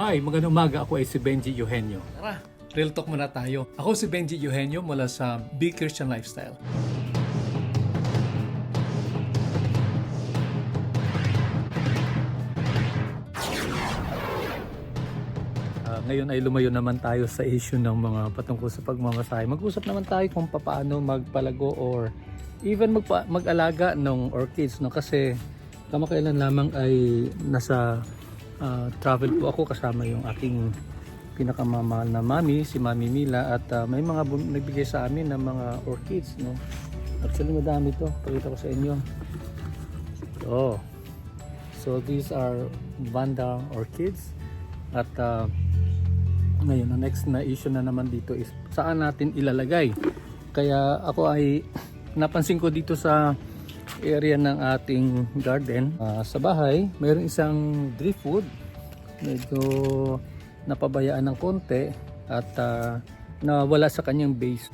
Hi, magandang umaga. Ako ay si Benji Eugenio. Tara, real talk muna tayo. Ako si Benji Eugenio mula sa Big Christian Lifestyle. Ah, ngayon ay lumayo naman tayo sa issue ng mga patungkol sa pagmamasahe. Mag-usap naman tayo kung paano magpalago or even magpa- mag-alaga ng orchids no kasi kamakailan lamang ay nasa ah, travel po ako kasama yung aking pinakamamahal na mami, si Mami Mila at ah, may mga nagbigay sa amin ng mga orchids no. Actually madami to, pakita ko sa inyo. Oh. So these are Vanda orchids at ah, ngayon, ang next na issue na naman dito is saan natin ilalagay. Kaya ako ay napansin ko dito sa area ng ating garden ah, sa bahay, mayroon isang driftwood. Medyo napabayaan ng konti at ah, nawala sa kanyang base.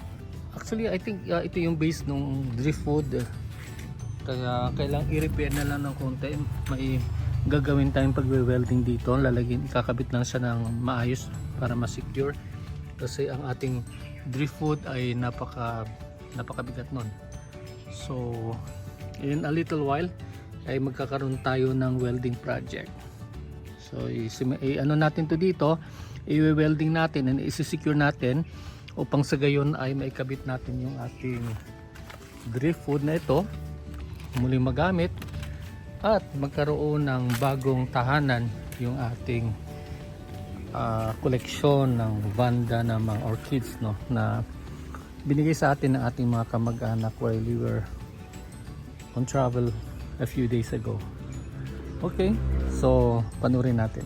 Actually, I think ah, ito yung base ng driftwood. Kaya kailang i-repair na lang ng konti. May gagawin tayong pagwe-welding dito. Lalagyan, ikakabit lang siya ng maayos para ma-secure. Kasi ang ating driftwood ay napaka napakabigat nun. So, in a little while ay magkakaroon tayo ng welding project. So, i- ano natin to dito, i-welding natin and isi-secure natin upang sa gayon ay maikabit natin yung ating driftwood na ito muling magamit at magkaroon ng bagong tahanan yung ating koleksyon ng vanda ng mga orchids no na binigay sa atin ng ating mga kamag-anak while we were on travel a few days ago. Okay, so panurin natin.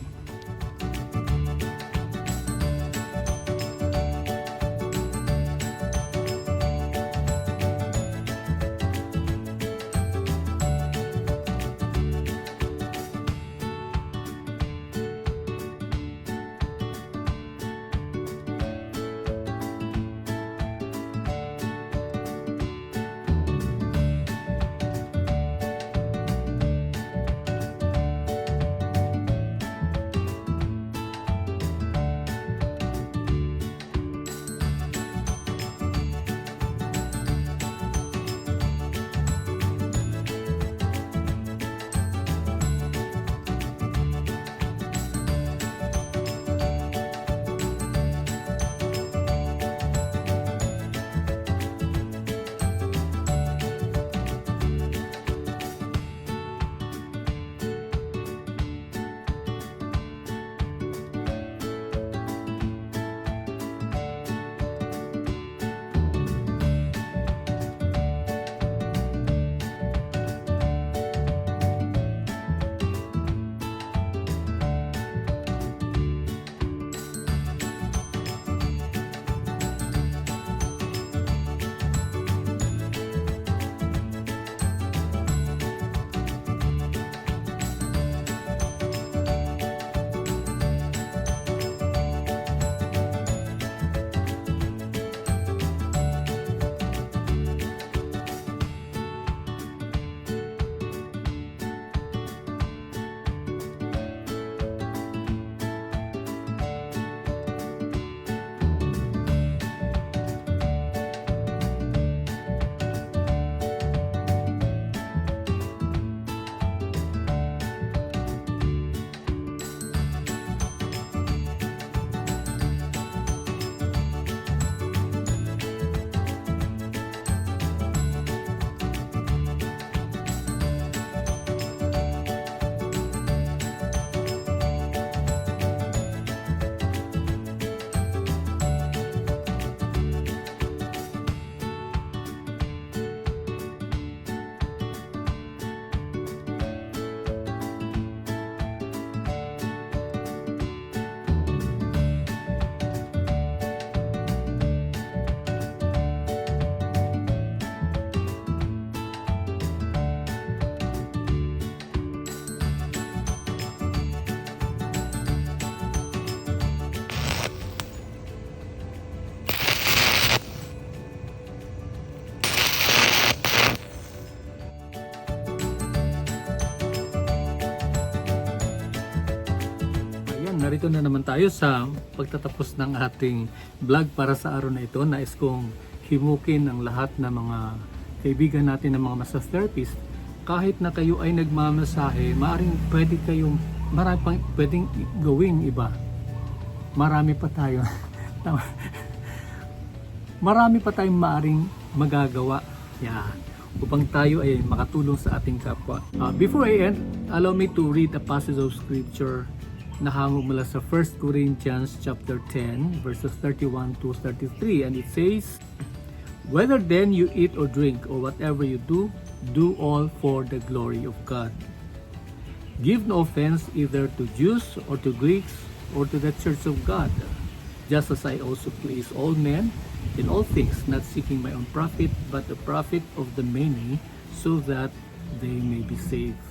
Narito na naman tayo sa pagtatapos ng ating vlog para sa araw na ito. Nais kong himukin ang lahat ng mga kaibigan natin ng mga massage therapist. Kahit na kayo ay nagmamasahe, maaaring pwede kayong, marami pang pwedeng gawing iba. Marami pa tayo. Marami pa tayong maaring magagawa. Yan. Upang tayo ay makatulong sa ating kapwa. Uh, before I end, allow me to read a passage of scripture na hango mula sa 1 Corinthians chapter 10 verses 31 to 33 and it says Whether then you eat or drink or whatever you do, do all for the glory of God. Give no offense either to Jews or to Greeks or to the church of God, just as I also please all men in all things, not seeking my own profit, but the profit of the many, so that they may be saved.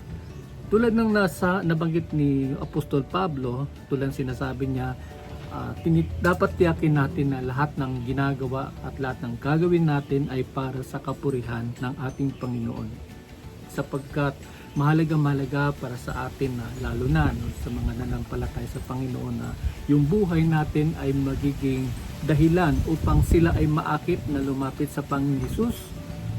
Tulad ng nasa nabanggit ni Apostol Pablo, tulad sinasabi niya, ah, tini- dapat tiyakin natin na lahat ng ginagawa at lahat ng gagawin natin ay para sa kapurihan ng ating Panginoon. Sapagkat mahalaga-mahalaga para sa atin na lalo na no, sa mga nanampalatay sa Panginoon na yung buhay natin ay magiging dahilan upang sila ay maakit na lumapit sa Panginoon Jesus.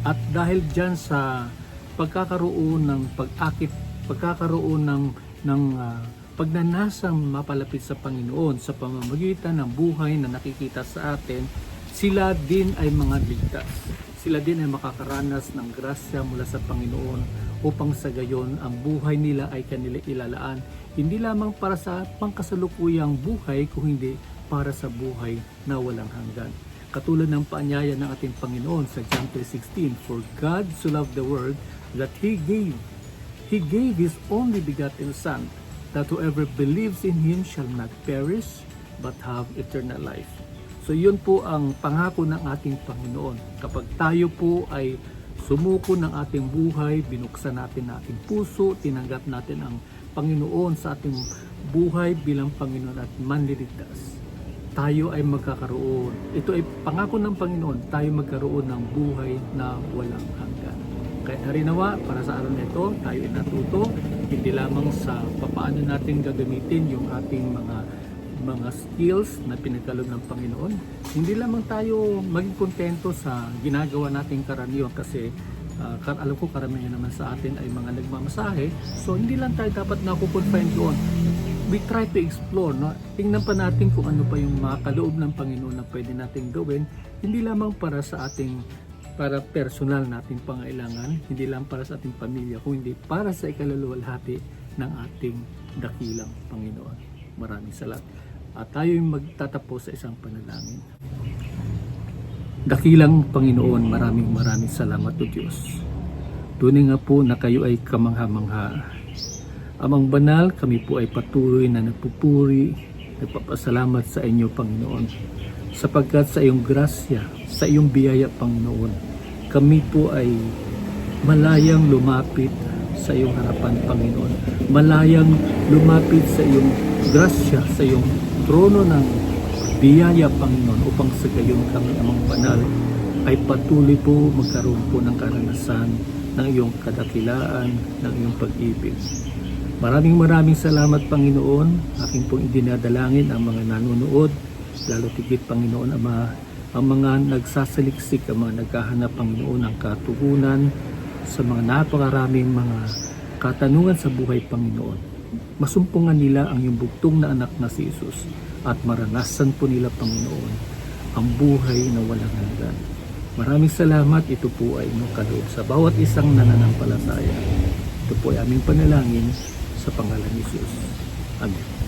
At dahil dyan sa pagkakaroon ng pag-akit, pagkakaroon ng, ng ah, pagnanasang mapalapit sa Panginoon sa pamamagitan ng buhay na nakikita sa atin, sila din ay mga ligtas. Sila din ay makakaranas ng grasya mula sa Panginoon upang sa gayon ang buhay nila ay kanila ilalaan hindi lamang para sa pangkasalukuyang buhay kung hindi para sa buhay na walang hanggan. Katulad ng paanyaya ng ating Panginoon sa John 3.16, For God so loved the world that He gave. He gave His only begotten Son, that whoever believes in Him shall not perish, but have eternal life. So yun po ang pangako ng ating Panginoon. Kapag tayo po ay sumuko ng ating buhay, binuksan natin ating puso, tinanggap natin ang Panginoon sa ating buhay bilang Panginoon at manliligtas. Tayo ay magkakaroon. Ito ay pangako ng Panginoon, tayo magkaroon ng buhay na walang hanggan. Kaya narinawa, para sa araw na ito, tayo ay natuto, hindi lamang sa papaano natin gagamitin yung ating mga mga skills na pinagkaloob ng Panginoon. Hindi lamang tayo maging kontento sa ginagawa nating karaniwan kasi kar alam ko karamihan naman sa atin ay mga nagmamasahe. So hindi lang tayo dapat nakukonfine doon. We try to explore, no? Tingnan pa natin kung ano pa yung mga kaloob ng Panginoon na pwede nating gawin. Hindi lamang para sa ating para personal nating pangailangan, hindi lang para sa ating pamilya, kundi para sa ikaluluwalhati ng ating dakilang Panginoon. Maraming salamat. At tayo yung magtatapos sa isang panalangin. Dakilang Panginoon, maraming maraming salamat o Diyos. Tunay nga po na kayo ay kamangha-mangha. Amang banal, kami po ay patuloy na nagpupuri, nagpapasalamat sa inyo, Panginoon. Sapagkat sa iyong grasya, sa iyong biyaya, Panginoon, kami po ay malayang lumapit sa iyong harapan, Panginoon. Malayang lumapit sa iyong grasya, sa iyong trono ng biyaya, Panginoon, upang sa gayon kami amang banal ay patuloy po magkaroon po ng karanasan ng iyong kadakilaan, ng iyong pag-ibig. Maraming maraming salamat Panginoon. Aking pong idinadalangin ang mga nanonood, lalo tigit Panginoon ang mga, ang mga nagsasaliksik, ang mga naghahanap Panginoon ng katugunan sa mga napakaraming mga katanungan sa buhay Panginoon. Masumpungan nila ang iyong bugtong na anak na si Jesus at maranasan po nila Panginoon ang buhay na walang hanggan. Maraming salamat. Ito po ay inyong kaloob sa bawat isang nananampalataya. Ito po ay aming panalangin sa pangalan ni Jesus. Amen.